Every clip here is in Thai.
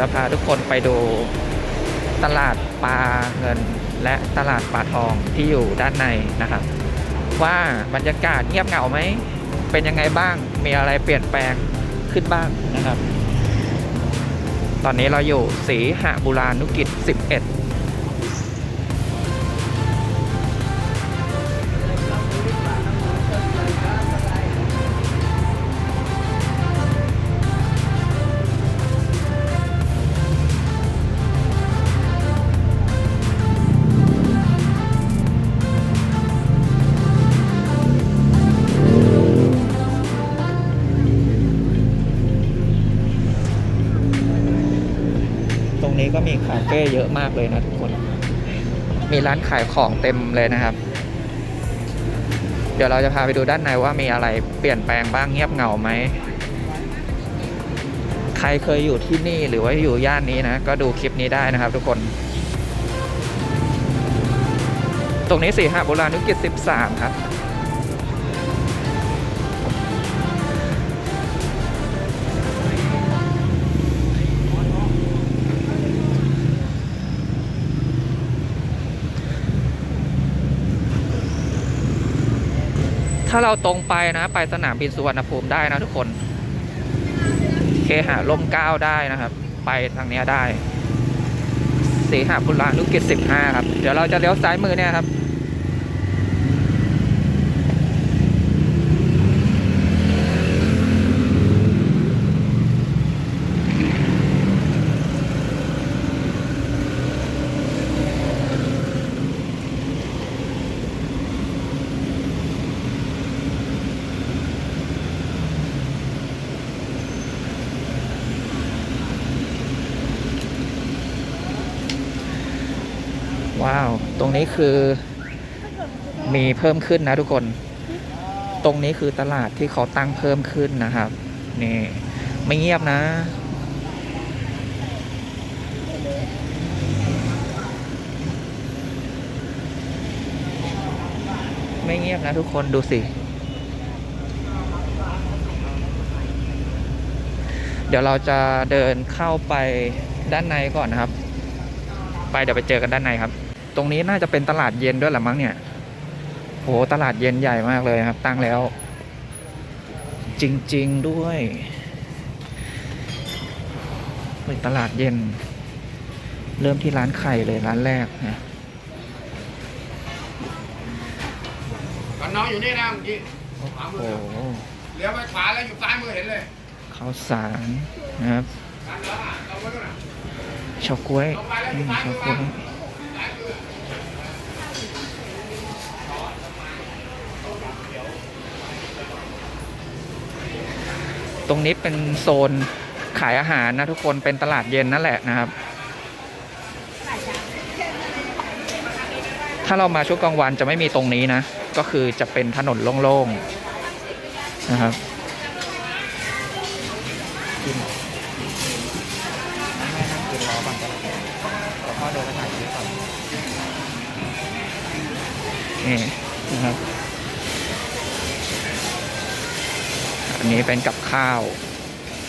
จะพาทุกคนไปดูตลาดปลาเงิน และตลาดปลาทองที่อยู่ด้านในนะครับ ว่าบรรยากาศเงียบเหงาไหม เป็นยังไงบ้างมีอะไรเปลี่ยนแปลงขึ้นบ้างนะครับ ตอนนี้เราอยู่สีหบุรานุกิจ 11 ก็มีคาเฟ่เยอะมากเลยนะทุกคน มีร้านขายของเต็มเลยนะครับ เดี๋ยวเราจะพาไปดูด้านในว่ามีอะไรเปลี่ยนแปลงบ้างเงียบเหงาไหม ใครเคยอยู่ที่นี่หรือว่าอยู่ย่านนี้นะ ก็ดูคลิปนี้ได้นะครับทุกคน ตรงนี้สี่หาโบราณนุกิจ13 ครับ ถ้าเราตรงไปนะ ไปสนามบินสุวรรณภูมิได้นะทุกคนเคหาล่มเก้าได้นะครับ ไปทางเนี้ยได้สีหาพุรานุกิจสิบห้าครับ เดี๋ยวเราจะเลี้ยวซ้ายมือเนี่ยครับ ว้าว ต รงนี้คือมีเพิ่มขึ้นนะทุกคน ตรงนี้คือตลาดที่เขาตั้งเพิ่มขึ้นนะครับ นี่ ไม่เงียบนะ ไม่เงียบนะทุกคนดูสิ เดี๋ยวเราจะเดินเข้าไปด้านในก่อนนะครับ ไปเดี๋ยวไปเจอกันด้านในครับ ตรงนี้น่าจะเป็นตลาดเย็นด้วยแหละมั้งเนี่ยโหตลาดเย็นใหญ่มากเลยครับ ตั้งแล้ว จริง ๆ ด้วยเป็นตลาดเย็น เริ่มที่ร้านไข่เลยร้านแรกนะตอนน้องอยู่นี่นะเมื่อกี้ขวาโอ้มือโหเลี้ยวไปขวาแล้วอยู่ซ้ายมือเห็นเลยข้าวสารนะครับนั่นแล้วอะเราไว้ด้วยนะเฉาก๊วยอืมเฉาก๊วย ตรงนี้เป็นโซนขายอาหารนะทุกคนเป็นตลาดเย็นนั่นแหละนะครับ ถ้าเรามาช่วงกลางวันจะไม่มีตรงนี้นะ ก็คือจะเป็นถนนโล่งๆนะครับกินแม่นั่งกินรอก่อนก็ได้ขอพ่อเดินมาถ่ายคลิปก่อนนี่นะครับ นี้เป็นกับข้าว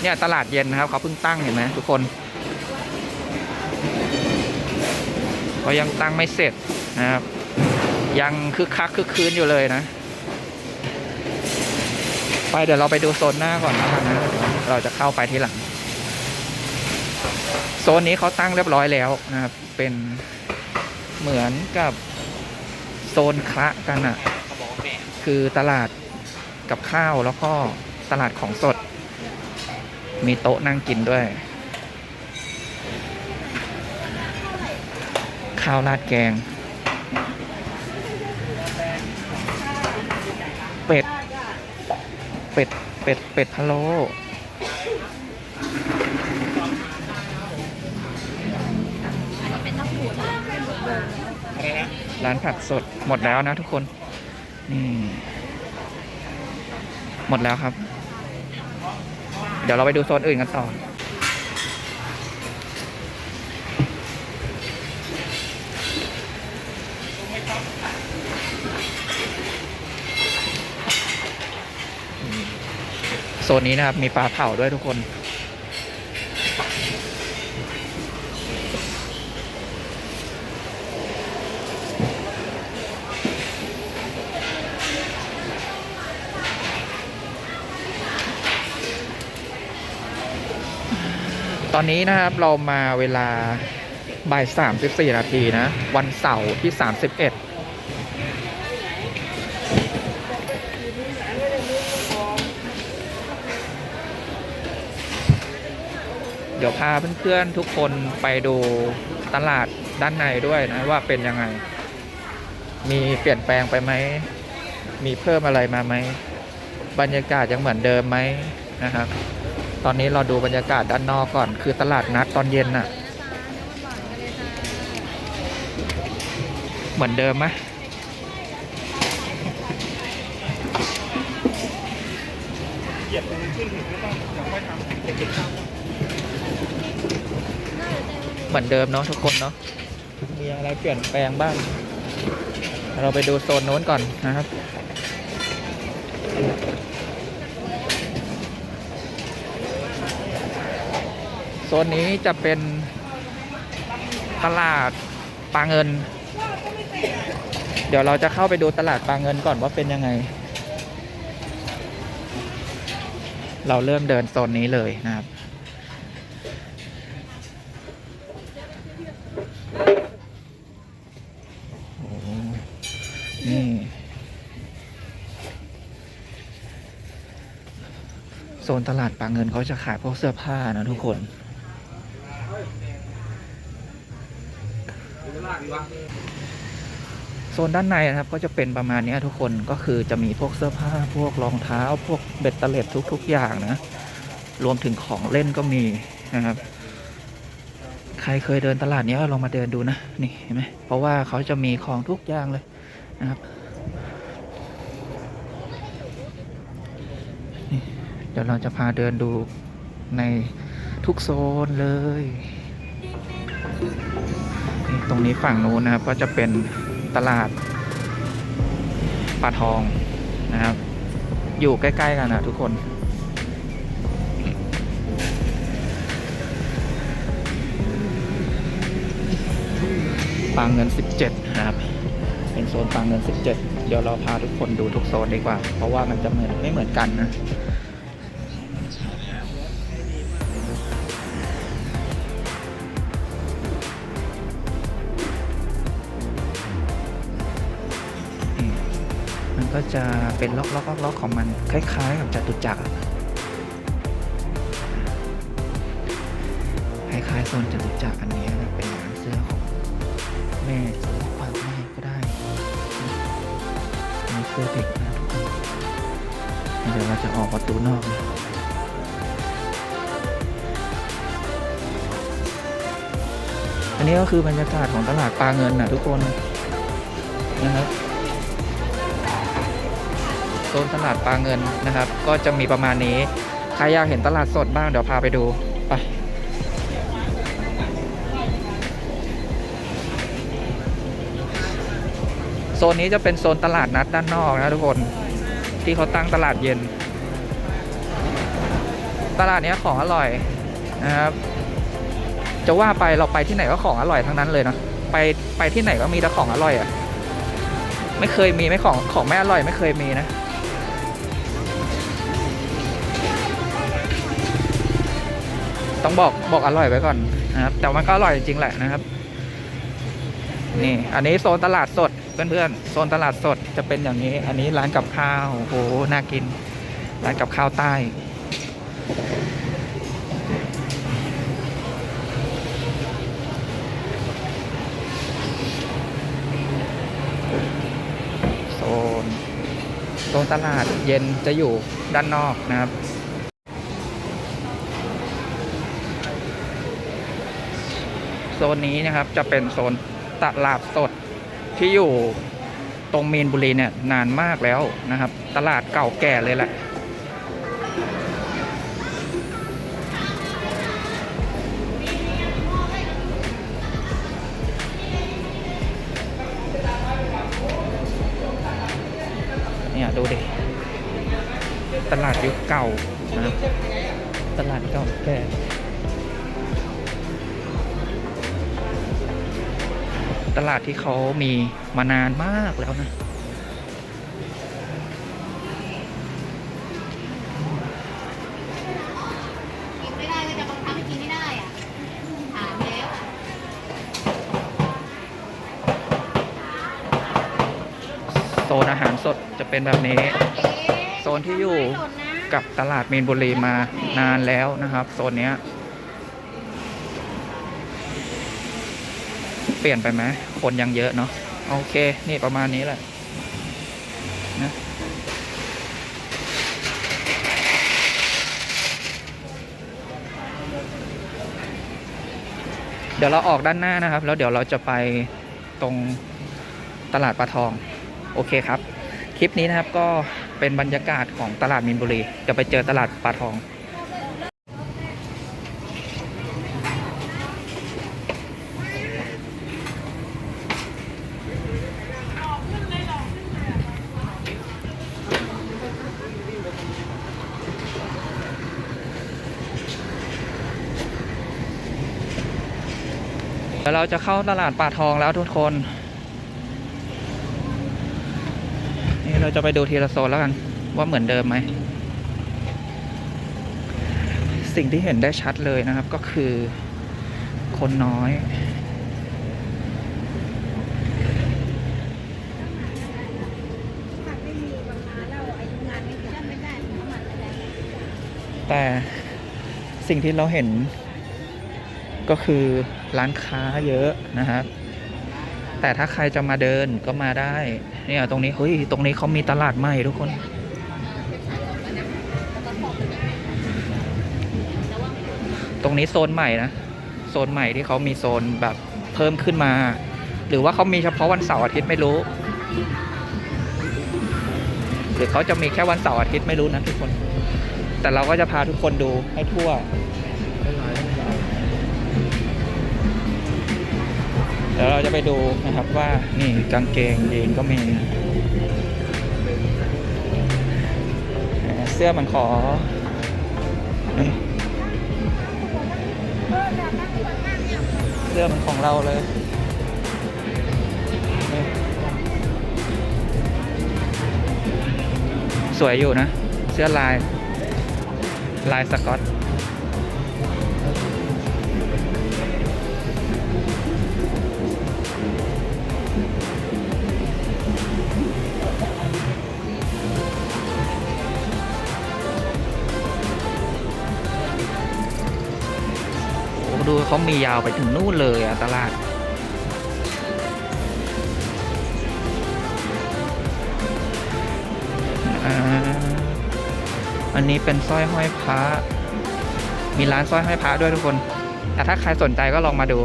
เนี่ยตลาดเย็นนะครับเขาเพิ่งตั้งเห็นไหมทุกคนเขายังตั้งไม่เสร็จนะครับ ยังคึกคักคึกคืนอยู่เลยนะ ไปเดี๋ยวเราไปดูโซนหน้าก่อนนะครับนะเดี๋ยวเราจะเข้าไปทีหลัง โซนนี้เขาตั้งเรียบร้อยแล้วนะครับ เป็นเหมือนกับโซนคละกันอะ่ะ คือตลาดกับข้าวแล้วก็ ตลาดของสด มีโต๊ะนั่งกินด้วย ข้าวราดแกง เป็ด เป็ด เป็ด เป็ดพะโล้ร้านผักสดหมดแล้วนะทุกคน นี่ หมดแล้วครับ ดี๋ยวเราไปดูโซนอื่นกันต่อ โซนนี้นะครับมีปลาเผาด้วยทุกคน ตอนนี้นะครับเรามาเวลาบ่ายสามสิบสี่นาทีนะ วันเสาร์ที่สามสิบเอ็ดเดี๋ยวพาเพื่อนๆทุกคนไปดูตลาดด้านในด้วยนะว่าเป็นยังไง มีเปลี่ยนแปลงไปไหม มีเพิ่มอะไรมาไหม บรรยากาศยังเหมือนเดิมไหมนะครับ ตอนนี้เราดูบรรยากาศด้านนอกก่อน คือตลาดนัดตอนเย็นน่ะ เหมือนเดิมไหมเหมือนเดิมเนาะทุกคนเนาะมีอะไรเปลี่ยนแปลงบ้าง เราไปดูโซนโน้นก่อนนะครับ ซนนี้จะเป็นตลาดปลาเงิน เดี๋ยวเราจะเข้าไปดูตลาดปลาเงินก่อนว่าเป็นยังไง เราเริ่มเดินโซนนี้เลยนะครับ นี่โซนตลาดปลาเงินเขาจะขายพวกเสื้อผ้านะทุกคน โซนด้านในนะครับก็จะเป็นประมาณนี้ทุกคนก็คือจะมีพวกเสื้อผ้าพวกรองเท้า พวกเบ็ดเตล็ดทุก ๆ อย่างนะ รวมถึงของเล่นก็มีนะครับ ใครเคยเดินตลาดนี้ลองมาเดินดูนะนี่เห็นไหมเพราะว่าเขาจะมีของทุกอย่างเลยนะครับนี่เดี๋ยวเราจะพาเดินดูในทุกโซนเลย ตรงนี้ฝั่งนู้นนะครับก็จะเป็นตลาดปลาทองนะครับ อยู่ใกล้ ๆ กันนะทุกคน ปางเงิน 17 นะครับ เป็นโซนปางเงิน 17 เดี๋ยวเราพาทุกคนดูทุกโซนดีกว่า เพราะว่ามันจะเหมือนไม่เหมือนกันนะ จะเป็นล็อกล็อกล็อกของมันคล้ายๆ กับจตุจักรคล้ายๆโซนจตุจักรอันนี้นะเป็นร้านเสื้อของแม่ซื้อฝากแม่ก็ได้มีเสื้อเด็กนะทุกคนเดี๋ยวเราจะออกประตูนอกนะอันนี้ก็คือบรรยากาศของตลาดปลาเงินนะทุกคนนะครับ โซนตลาดปลาเงินนะครับ ก็จะมีประมาณนี้ ใครอยากเห็นตลาดสดบ้างเดี๋ยวพาไปดูไปโซนนี้จะเป็นโซนตลาดนัดด้านนอกนะทุกคนที่เขาตั้งตลาดเย็น ตลาดนี้ของอร่อยนะครับจะว่าไปเราไปที่ไหนก็ของอร่อยทั้งนั้นเลยนะไปไปที่ไหนก็มีแต่ของอร่อยอะ่ะไม่เคยมีไม่ของของไม่อร่อยไม่เคยมีนะ ต้องบอกบอกอร่อยไว้ก่อนนะครับ แต่มันก็อร่อยจริงแหละนะครับ นี่ อันนี้โซนตลาดสดเพื่อนๆโซนตลาดสดจะเป็นอย่างนี้ อันนี้ร้านกับข้าวโอ้โหน่ากิน ร้านกับข้าวใต้โซนโซนตลาดเย็นจะอยู่ด้านนอกนะครับ ซนนี้นะครับจะเป็นโซนตลาดสดที่อยู่ตรงมีนบุรีเนี่ยนานมากแล้วนะครับ ตลาดเก่าแก่เลยแหละ เนี่ยดูดิ ตลาดยุคเก่านะตลาดเก่าแก่ ตลาดที่เขามีมานานมากแล้วนะโซนอาหารสดจะเป็นแบบนี้ โซนที่อยู่กับตลาดเมนบุรีมานานแล้วนะครับ โซนนี้ เปลี่ยนไปไหมคนยังเยอะเนาะโอเค นี่ประมาณนี้แหละนะเดี๋ยวเราออกด้านหน้านะครับ แล้วเดี๋ยวเราจะไปตรงตลาดปลาทอง โอเคครับ คลิปนี้นะครับก็เป็นบรรยากาศของตลาดมินบุรีจะไปเจอตลาดปลาทอง ยวเราจะเข้าตลาดป่าทองแล้วทุกคน นี่เราจะไปดูทีละโซนแล้วกัน ว่าเหมือนเดิมไหม สิ่งที่เห็นได้ชัดเลยนะครับก็คือคนน้อย แต่สิ่งที่เราเห็น ก็คือร้านค้าเยอะนะครับแต่ถ้าใครจะมาเดินก็มาได้ เนี่ยตรงนี้เฮ้ยตรงนี้เขามีตลาดใหม่ทุกคน ตรงนี้โซนใหม่นะโซนใหม่ที่เขามีโซนแบบเพิ่มขึ้นมา หรือว่าเขามีเฉพาะวันเสาร์อาทิตย์ไม่รู้ หรือเขาจะมีแค่วันเสาร์อาทิตย์ไม่รู้นะทุกคน แต่เราก็จะพาทุกคนดูให้ทั่ว ดี๋ยวเราจะไปดูนะครับว่านี่กางเกงยีนก็มี เสื้อมันขอเสื้อมันของเราเลย สวยอยู่นะ เสื้อลาย ลายสกอต เขามียาวไปถึงนู่นเลยอะตลาด อันนี้เป็นสร้อยห้อยพระมีร้านสร้อยห้อยพระด้วยทุกคน แต่ถ้าใครสนใจก็ลองมาดู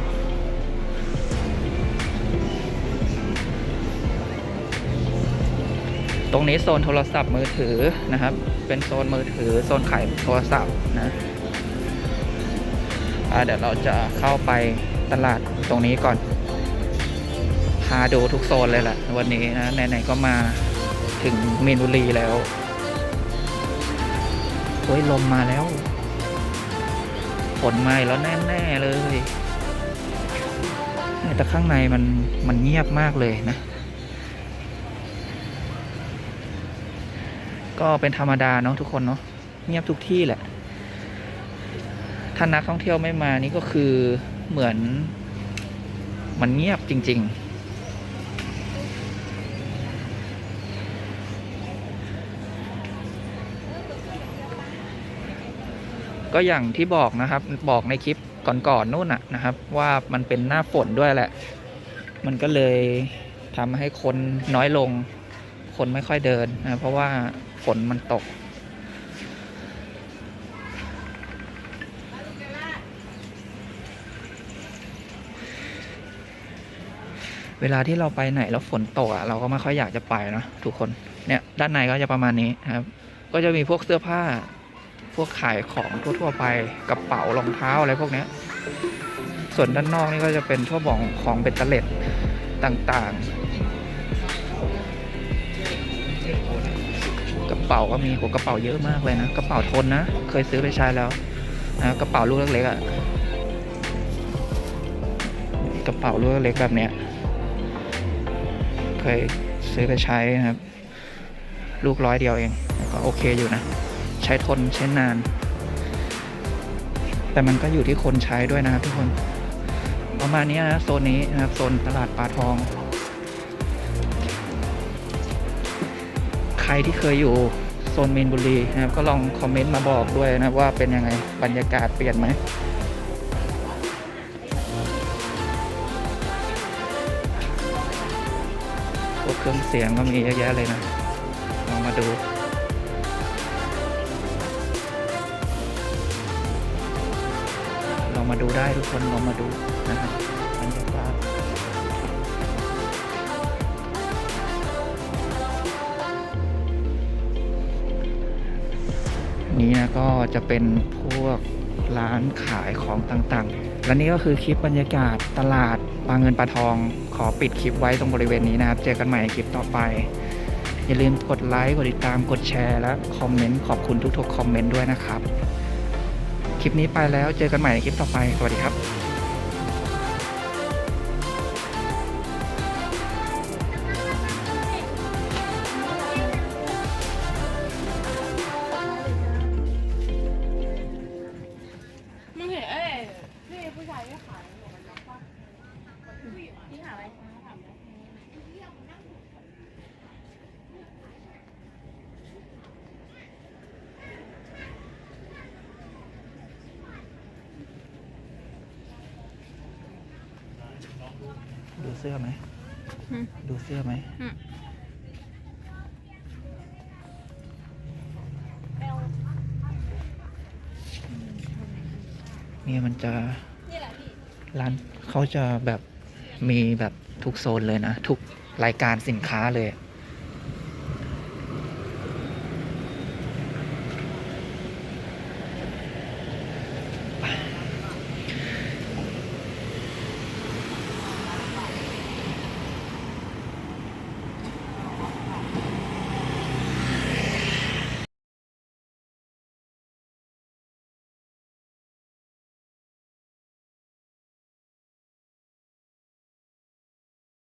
ตรงนี้โซนโทรศัพท์มือถือนะครับ เป็นโซนมือถือ โซนขายโทรศัพท์นะ เดี๋ยวเราจะเข้าไปตลาดตรงนี้ก่อน พาดูทุกโซนเลยแหละวันนี้นะไหนๆก็มาถึงเมนบุรีแล้วโอ้ยลมมาแล้วฝนมาแล้วแน่ๆเลยแต่ข้างในมันมันเงียบมากเลยนะ ก็เป็นธรรมดาเนาะทุกคนเนาะเงียบทุกที่แหละ ถ้านักท่องเที่ยวไม่มานี่ก็คือเหมือน มันเงียบจริง ๆ ก็อย่างที่บอกนะครับบอกในคลิปก่อนๆนู่นน่ะนะครับ ว่ามันเป็นหน้าฝนด้วยแหละ มันก็เลยทำให้คนน้อยลง คนไม่ค่อยเดินนะเพราะว่าฝนมันตก เวลาที่เราไปไหนแล้วฝนตกอะเราก็ไม่ค่อยอยากจะไปนะทุกคนเนี่ยด้านในก็จะประมาณนี้ครับ ก็จะมีพวกเสื้อผ้า พวกขายของทั่วๆไปกระเป๋ารองเท้าอะไรพวกเนี้ยส่วนด้านนอกนี่ก็จะเป็นทั่วบองของเบ็ดเตล็ดต่างๆ กระเป๋าก็มีโหกระเป๋าเยอะมากเลยนะ กระเป๋าทนนะ เคยซื้อไปใช้แล้วนะกระเป๋าลูกเล็กๆอะ่ะกระเป๋าลูกเล็กแบบเนี้ย เคยซื้อไปใช้นะครับ ลูกร้อยเดียวเองก็โอเคอยู่นะ ใช้ทนใช้นาน แต่มันก็อยู่ที่คนใช้ด้วยนะครับทุกคน ประมาณนี้นะโซนนี้นะครับโซนตลาดปลาทอง ใครที่เคยอยู่โซนมีนบุรีนะครับ ก็ลองคอมเมนต์มาบอกด้วยนะว่าเป็นยังไงบรรยากาศเปลี่ยนไหม เครื่องเสียงก็มีเยอะแยะเลยนะลองมาดูลองมาดูได้ทุกคนลองมาดูนะครับบรรยากาศนี้นะก็จะเป็นพวกร้านขายของต่างๆ และนี่ก็คือคลิปบรรยากาศตลาดปลาเงินปลาทอง ขอปิดคลิปไว้ตรงบริเวณนี้นะครับ เจอกันใหม่ในคลิปต่อไป อย่าลืมกดไลค์กดติดตามกดแชร์และคอมเมนต์ขอบคุณทุกๆคอมเมนต์ด้วยนะครับ คลิปนี้ไปแล้วเจอกันใหม่ในคลิปต่อไปสวัสดีครับ สื้อไหมดูเสื้อไหมนี่มันจะร้านเขาจะแบบมีแบบทุกโซนเลยนะ ทุกรายการสินค้าเลย